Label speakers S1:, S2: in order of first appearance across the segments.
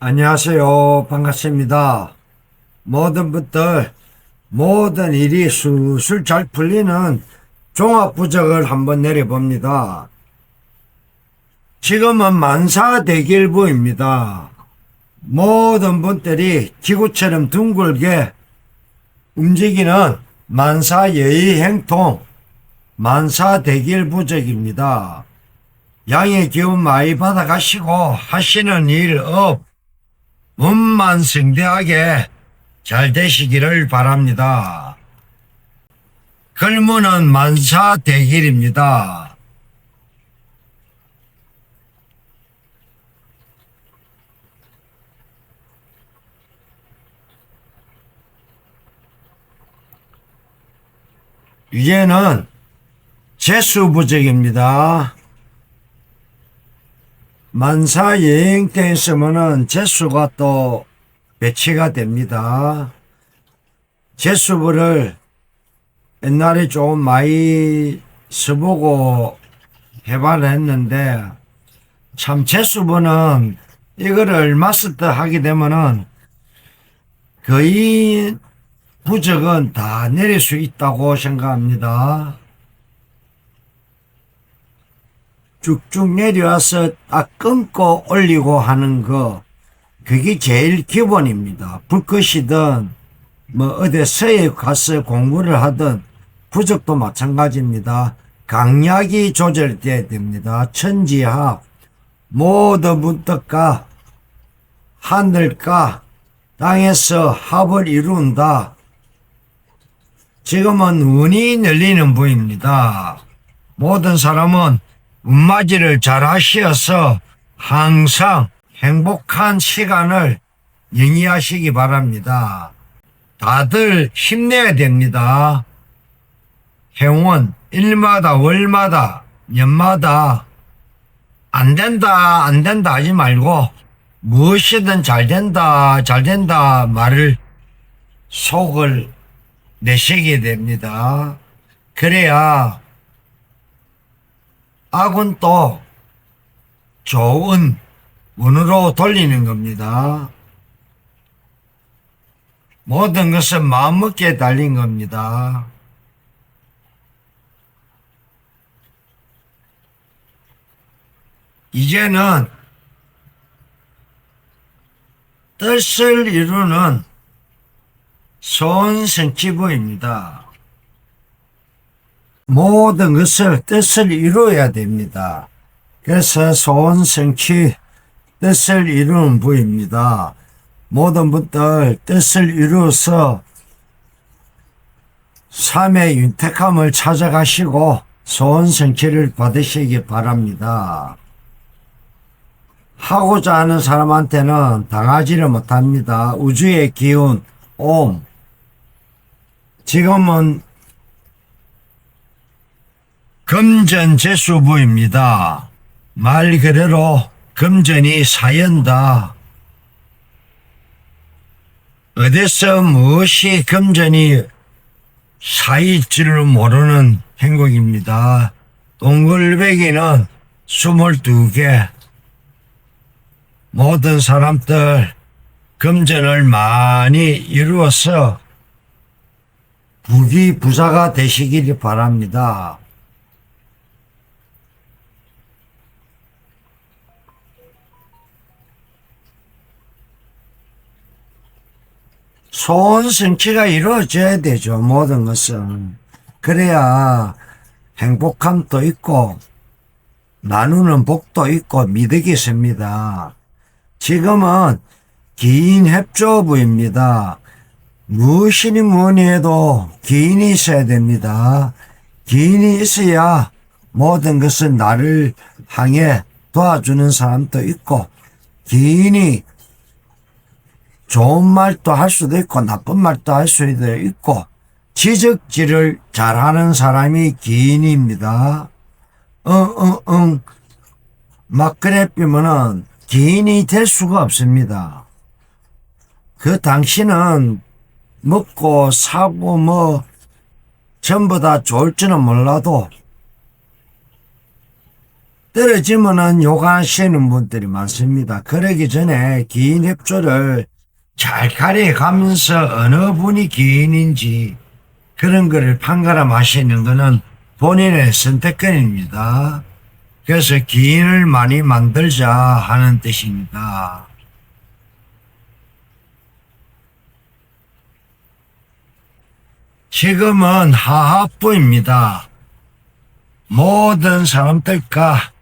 S1: 안녕하세요. 반갑습니다. 모든 분들, 모든 일이 술술 잘 풀리는 종합부적을 한번 내려봅니다. 지금은 만사대길부입니다. 모든 분들이 기구처럼 둥글게 움직이는 만사여의 행통, 만사대길부적입니다. 양의 기운 많이 받아가시고 하시는 일 업, 문만승대하게 잘 되시기를 바랍니다. 글문은 만사대길입니다. 이제는 재수부적입니다. 만사 여행 때 있으면은 재수가 또 배치가 됩니다. 재수부를 옛날에 좀 많이 써보고 해봐를 했는데 참 재수부는 이거를 마스터 하게 되면은 거의 부적은 다 내릴 수 있다고 생각합니다. 쭉쭉 내려와서 딱 끊고 올리고 하는 거, 그게 제일 기본입니다. 불꽃이든, 뭐, 어디 서에 가서 공부를 하든, 부적도 마찬가지입니다. 강약이 조절돼야 됩니다. 천지합, 모든 문득과 하늘과 땅에서 합을 이룬다. 지금은 운이 열리는 부입니다. 모든 사람은 운맞이를 잘 하시어서 항상 행복한 시간을 영위하시기 바랍니다. 다들 힘내야 됩니다. 행운 일마다 월마다 년마다 안 된다 안 된다 하지 말고 무엇이든 잘 된다 잘 된다 말을 속을 내쉬게 됩니다. 그래야 악은 또 좋은 운으로 돌리는 겁니다. 모든 것은 마음먹기에 달린 겁니다. 이제는 뜻을 이루는 손성치부입니다. 모든 것을 뜻을 이루어야 됩니다. 그래서 소원 성취 뜻을 이루는 부입니다. 모든 분들 뜻을 이루어서 삶의 윤택함을 찾아가시고 소원 성취를 받으시기 바랍니다. 하고자 하는 사람한테는 당하지를 못합니다. 우주의 기운, 옴. 지금은 금전재수부입니다. 말 그대로 금전이 사연다. 어디서 무엇이 금전이 사일지를 모르는 행복입니다. 동글베기는 22개. 모든 사람들 금전을 많이 이루어서 부귀 부자가 되시길 바랍니다. 소원 성취가 이루어져야 되죠. 모든 것은. 그래야 행복함도 있고 나누는 복도 있고 미덕이 있습니다. 지금은 기인 협조부입니다. 무엇이니 뭐니 해도 기인이 있어야 됩니다. 기인이 있어야 모든 것은 나를 향해 도와주는 사람도 있고 기인이 좋은 말도 할 수도 있고 나쁜 말도 할 수도 있고 지적질을 잘하는 사람이 기인입니다. 응응응 막 그래 삐면은 기인이 될 수가 없습니다. 그 당신은 먹고 사고 뭐 전부 다 좋을지는 몰라도 떨어지면은 욕하시는 분들이 많습니다. 그러기 전에 기인 협조를 잘 가려가면서 어느 분이 기인인지 그런 거를 판가름하시는 거는 본인의 선택권입니다. 그래서 기인을 많이 만들자 하는 뜻입니다. 지금은 하합부입니다. 모든 사람들과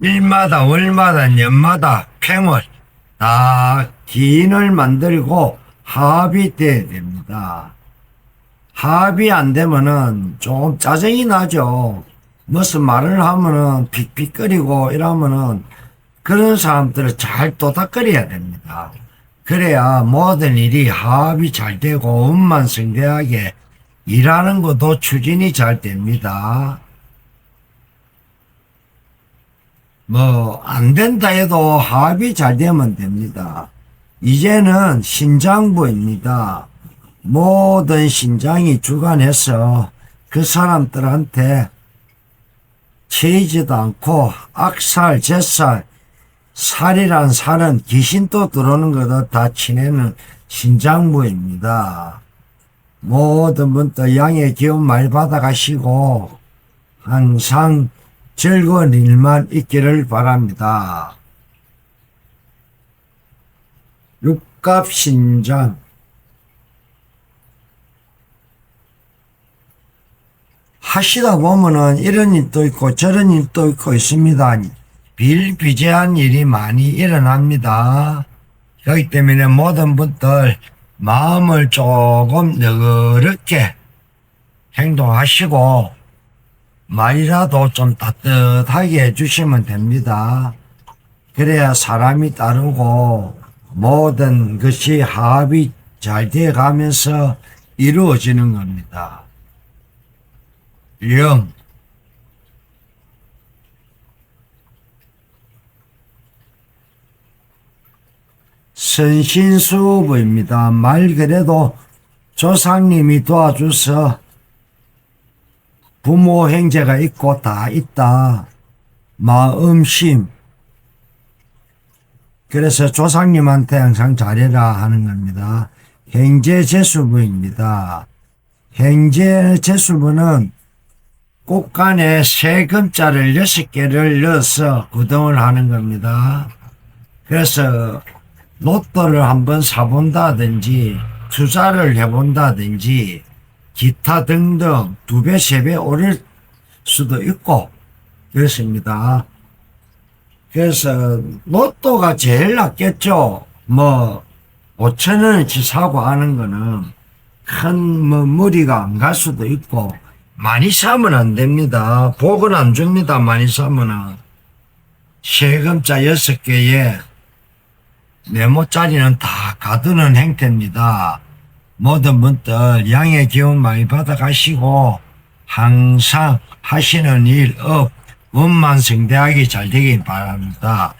S1: 일마다 월마다 년마다 팽을 다 기인을 만들고 합이 돼야 됩니다. 합이 안 되면은 좀 짜증이 나죠. 무슨 말을 하면은 픽픽거리고 이러면은 그런 사람들을 잘 도닥거려야 됩니다. 그래야 모든 일이 합이 잘 되고 원만성대하게 일하는 것도 추진이 잘 됩니다. 뭐, 안 된다 해도 합이 잘 되면 됩니다. 이제는 신장부입니다. 모든 신장이 주관해서 그 사람들한테 치이지도 않고 악살, 제살, 살이란 살은 귀신도 들어오는 것도 다 치내는 신장부입니다. 모든 분들 양의 기운 많이 받아가시고 항상 즐거운 일만 있기를 바랍니다. 육갑신장 하시다 보면은 이런 일도 있고 저런 일도 있고 있습니다. 빌비재한 일이 많이 일어납니다. 그렇기 때문에 모든 분들 마음을 조금 너그럽게 행동하시고 말이라도 좀 따뜻하게 해주시면 됩니다. 그래야 사람이 따르고 모든 것이 합이 잘 되어 가면서 이루어지는 겁니다. 영. 선신수부입니다. 말 그래도 조상님이 도와줘서 부모 형제가 있고 다 있다. 마음심. 그래서 조상님한테 항상 잘해라 하는 겁니다. 행제제수부입니다. 행제제수부는 꽃간에 세금자를 여섯 개를 넣어서 구동을 하는 겁니다. 그래서 로또를 한번 사본다든지 투자를 해본다든지 기타 등등 두 배, 세 배 오를 수도 있고 그렇습니다. 그래서 로또가 제일 낫겠죠. 뭐 5천 원어치 사고 하는 거는 큰뭐 무리가 안 갈 수도 있고 많이 사면 안 됩니다. 복은 안 줍니다. 많이 사면은 세금자 여섯 개에 네모짜리는 다 가두는 행태입니다. 모든 분들 양의 기운 많이 받아가시고 항상 하시는 일, 업, 원만성대하게 잘 되길 바랍니다.